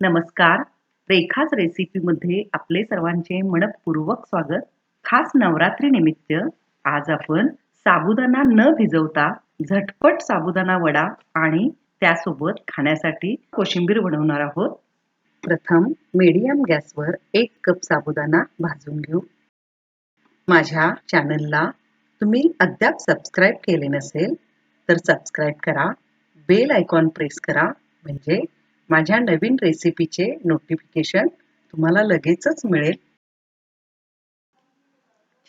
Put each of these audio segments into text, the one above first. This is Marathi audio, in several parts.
नमस्कार. रेखाच रेसिपीमध्ये आपले सर्वांचे मनपूर्वक स्वागत. खास नवरात्री निमित्त आज आपण साबुदाणा न भिजवता झटपट साबुदाणा वडा आणि त्यासोबत खाण्यासाठी कोशिंबीर बनवणार आहोत. प्रथम मीडियम गॅसवर एक कप साबुदाणा भाजून घेऊ. माझ्या चॅनलला तुम्ही अद्याप सबस्क्राईब केले नसेल तर सबस्क्राईब करा. बेल आयकॉन प्रेस करा म्हणजे माझ्या नवीन रेसिपीचे नोटिफिकेशन तुम्हाला लगेचच मिळेल.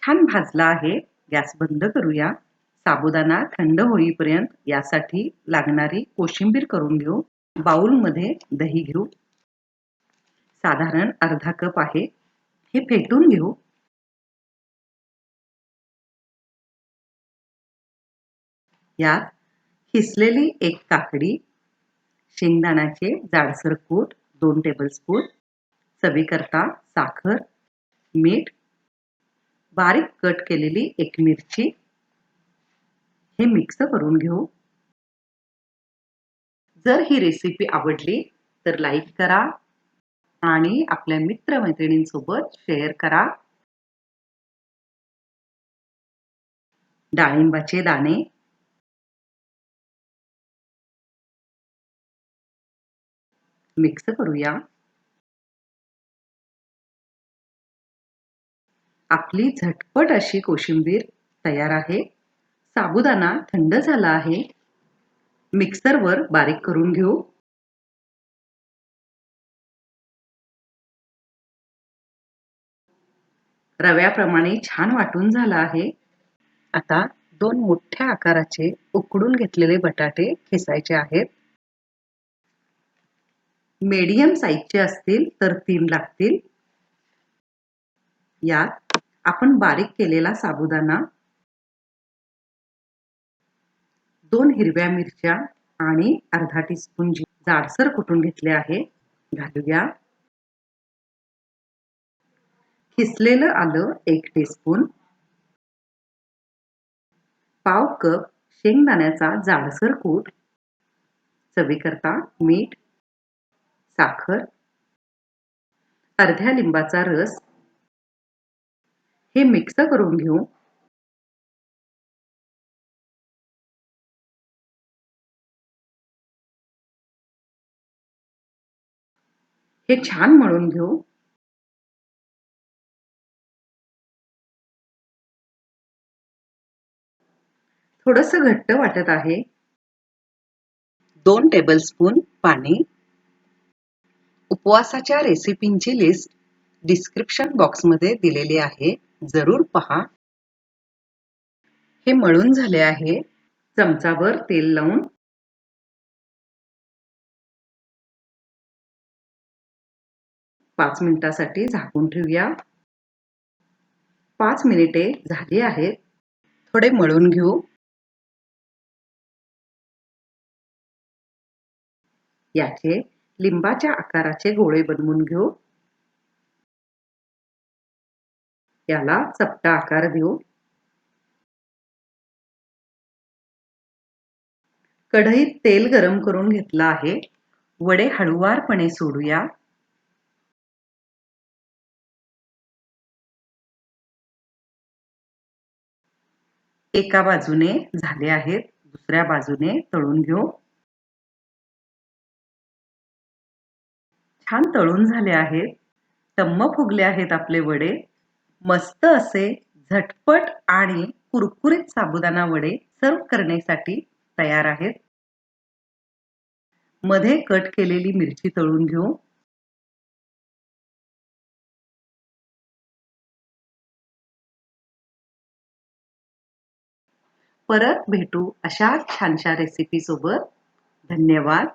छान भाजला आहे. गॅस बंद करूया. साबुदाणा थंड होईपर्यंत यासाठी लागणारी कोशिंबीर करून घेऊ. बाउलमध्ये दही घेऊ. साधारण अर्धा कप आहे. हे फेटून घेऊ. यात खिसलेली एक काकडी शेंगदाण्याचे जाडसर कूट दोन टेबलस्पून चवीकरता साखर मीठ बारीक कट केलेली एक मिरची. हे मिक्स करून घेऊ. जर ही रेसिपी आवडली तर लाईक करा आणि आपल्या मित्रमैत्रिणींसोबत शेअर करा. डाळिंबाचे दाणे मिक्स करूया. आपली झटपट अशी कोशिंबीर तयार आहे. साबुदाणा थंड झाला आहे. मिक्सरवर बारीक करून घेऊ. रव्याप्रमाणे छान वाटून झाला आहे. आता दोन मोठ्या आकाराचे उकडून घेतलेले बटाटे खिसायचे आहेत. मीडियम साईजचे असतील तर तीन लागतील. यात आपण बारीक केलेला साबुदाणा दोन हिरव्या मिरच्या आणि अर्धा टीस्पून जाडसर कुटून घेतले आहे घालूया. किसलेलं आलं एक टीस्पून पाव कप शेंगदाण्याचा जाडसर कूट. चवीकरता मीठ साखर अर्ध्या लिंबाचा रस. हे मिक्स करून घेऊ. हे छान मळून घेऊ. थोडस घट्ट वाटत आहे. दोन टेबलस्पून पाणी. उपवासाच्या रेसिपींची लिस्ट डिस्क्रिप्शन बॉक्समध्ये दिलेली आहे. जरूर पहा. हे मळून झाले आहे. चमचावर तेल लावून. पाच मिनिटासाठी झाकून ठेवूया. पाच मिनिटे झाली आहेत. थोडे मळून घेऊ. याचे लिंबाच्या आकाराचे गोळे बनवून घेऊ. याला चपटा आकार देऊ. कढईत तेल गरम करून घेतलं आहे. वडे हळुवारपणे सोडूया. एका बाजूने झाले आहेत दुसऱ्या बाजूने तळून घेऊ. छान तळून झाले आहेत. टम्म फुगले आहेत आपले वडे. मस्त असे झटपट आणि कुरकुरीत साबुदाणा वडे सर्व करण्यासाठी तयार आहेत. मध्ये कट केलेली मिरची तळून घेऊ. परत भेटू अशाच छानशा रेसिपी सोबत. धन्यवाद.